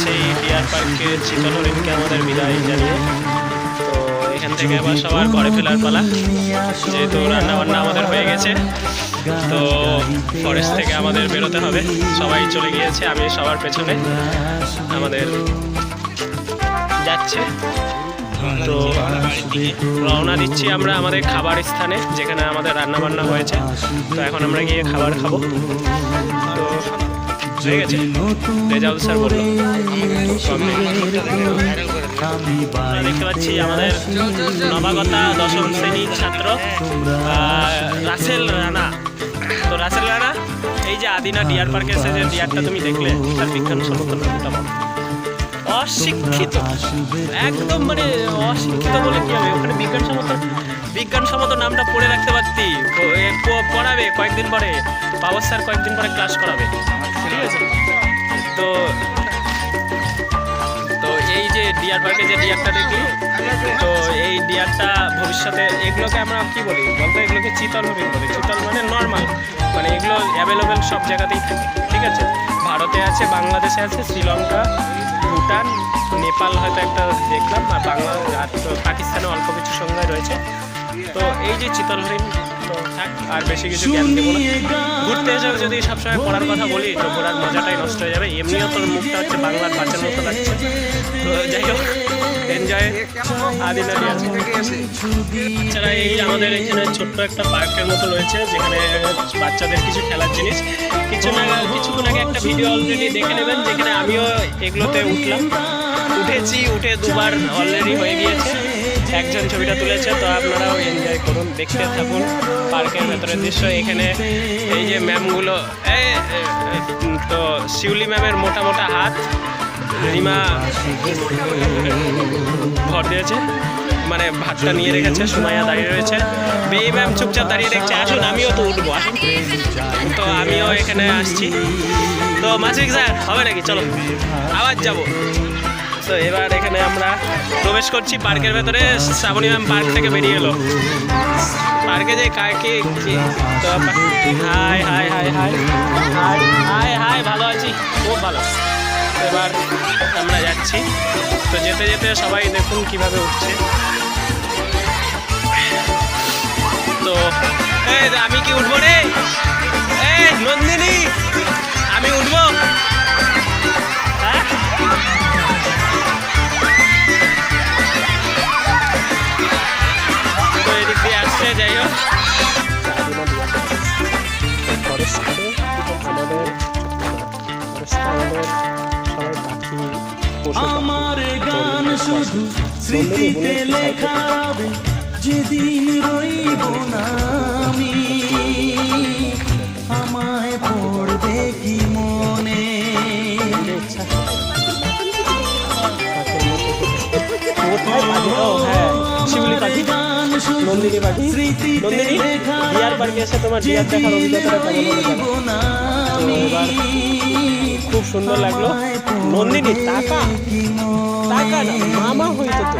সেই ডিয়ার পার্কে চিতল হরিণকে আমাদের বিদায় জানিয়ে তো এখান থেকে আবার সবার ঘরে ফেরার পালা, যেহেতু রান্না বান্না আমাদের হয়ে গেছে, তো ফরেস্ট থেকে আমাদের বেরোতে হবে। সবাই চলে গিয়েছে, আমি সবার পেছনে, আমাদের যাচ্ছে। তো রওনা দিচ্ছি আমরা আমাদের খাবার স্থানে, যেখানে আমাদের রান্না বান্না হয়েছে। তো এখন আমরা গিয়ে খাবার খাব। তো হয়ে গেছে। রেজাউল স্যার বলল দেখতে পাচ্ছি আমাদের নবাগতা দশম শ্রেণির ছাত্র রাসেল রানা। তো রাসেল রানা এই যে আদিনা ডিয়ার পার্কে এসে যে ডিয়ারটা তুমি দেখলে তার বিজ্ঞান বলো। অশিক্ষিত। একদম মানে অশিক্ষিত বলে কি হবে? ওখানে বিজ্ঞানসম্মত বিজ্ঞানসম্মত নামটা পড়ে রাখতে পারতি। পড়াবে কয়েকদিন পরে। বাবর স্যার কয়েকদিন পরে ক্লাস করাবে। তো তো এই যে ডিয়ার পার্কে যে ডিয়ারটা দেখলি তো এই ডিয়ারটা ভবিষ্যতে এগুলোকে আমরা কি বলি? বলতো এগুলোকে চিতল হরিণ বলি। চিতল মানে নর্মাল মানে এগুলো অ্যাভেলেবেল সব জায়গাতেই থাকে, ঠিক আছে? ভারতে আছে, বাংলাদেশে আছে, শ্রীলঙ্কা, ভুটান, নেপাল হয়তো একটা দেখলাম, আর বাংলা, আর পাকিস্তানে অল্প কিছু সংখ্যায় রয়েছে। তো এই যে চিতল হরিণ আর বেশি কিছু জ্ঞান দেবো না। ঘুরতে এসে যদি সবসময় পড়ার কথা বলি, তো ঘোরার মজাটাই নষ্ট হয়ে যাবে। এমনিও তোর মুখটা হচ্ছে বাংলার পাঁচের মতো লাগছে। তো যাই হোক এনজয় আদিনারি আছে। এছাড়া এই আমাদের এখানে ছোট্ট একটা পার্কের মতো রয়েছে, যেখানে বাচ্চাদের কিছু খেলার জিনিস। কিছু না, কিছুক্ষণ আগে একটা ভিডিও অলরেডি দেখে নেবেন, যেখানে আমিও এগুলোতে উঠলাম। উঠেছি, উঠে দুবার অলরেডি হয়ে গিয়েছে। একজন ছবিটা তুলেছে, তো আপনারাও এনজয় করুন, দেখতে থাকুন পার্কের ভেতরের দৃশ্য। এখানে এই যে ম্যামগুলো তো শিউলি ম্যামের মোটা মোটা হাত, রিমা ভর দিয়েছে মানে ভাতটা নিয়ে রেখেছে, সুমাইয়া দাঁড়িয়ে রয়েছে। বেই ম্যাম চুপচাপ দাঁড়িয়ে দেখছে, আসুন, আমিও তো উঠবো, আসুন। তো আমিও এখানে আসছি। তো মাসিক স্যার, হবে নাকি? চলো, আবার যাব। তো এবার এখানে আমরা প্রবেশ করছি পার্কের ভেতরে। শ্রাবণী ম্যাম পার্ক থেকে বেরিয়ে এলো। পার্কে যে কাকে hi hi hi hi. Hi hi ভালো আছি। খুব ভালো। এবার আমরা যাচ্ছি। তো যেতে যেতে সবাই দেখুন কীভাবে উঠছে। তো আমি কি উঠবো রে? নন্দিনী! আমার গান শুধু স্মৃতিতে লেখা যদি রইব না আমি। আমায় পড়বে কি মনে? হ্যাঁ শিউলি নন্দিনী পাখি নন্দিনী? ডিয়ার পার্কে এসে তোমার ডিয়ার দেখার অভিজ্ঞতাটা কেমন হলো জানো? রইব না তো এবার খুব সুন্দর লাগল। নন্দিনী টাকা? টাকা না মামা হইতো তো।